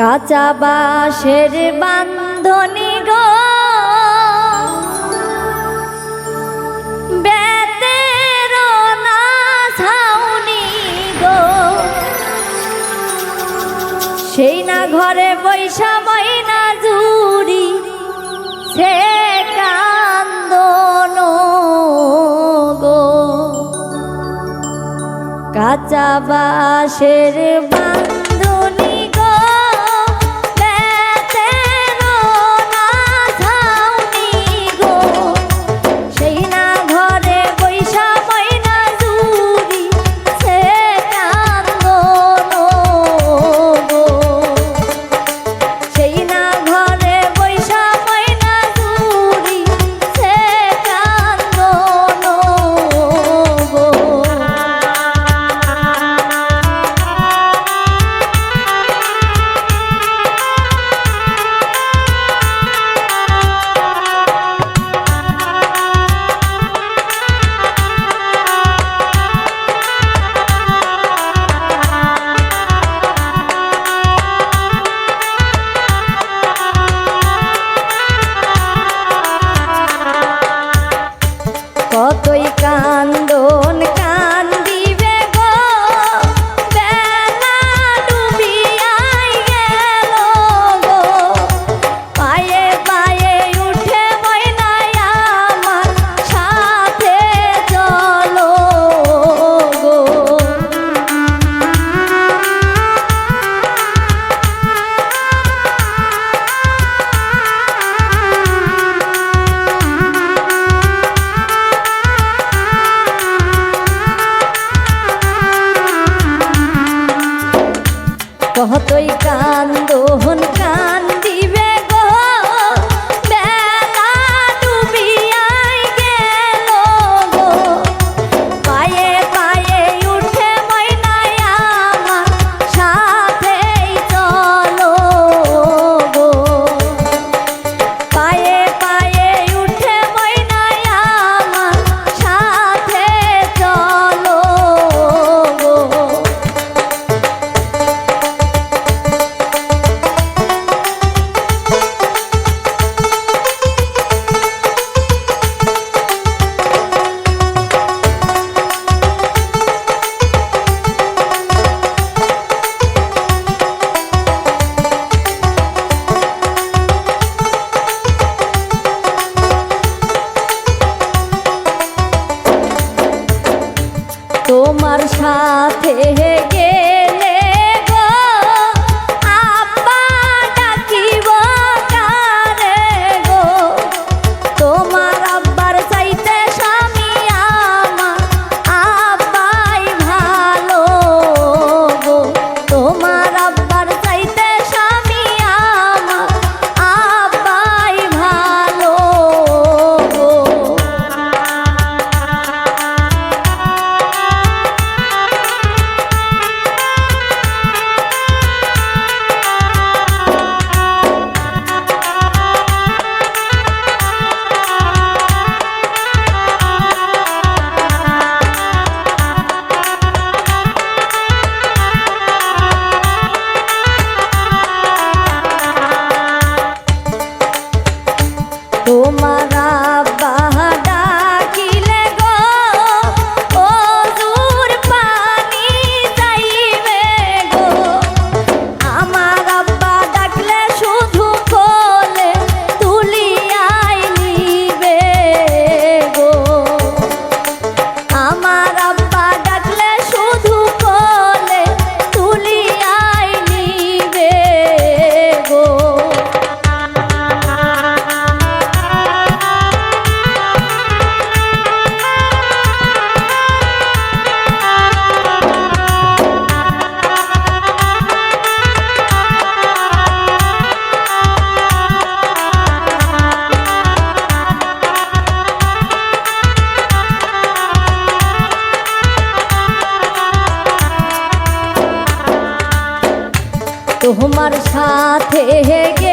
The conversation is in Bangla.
কাঁচা বাঁশের বান্ধনি গো। ছাউনি গো। সেই না ঘরে বৈশা মহিনা জুড়ি সে কান্দন গো। কাঁচা বাঁশের কহতই কান্দ হে তোমার সাথে গে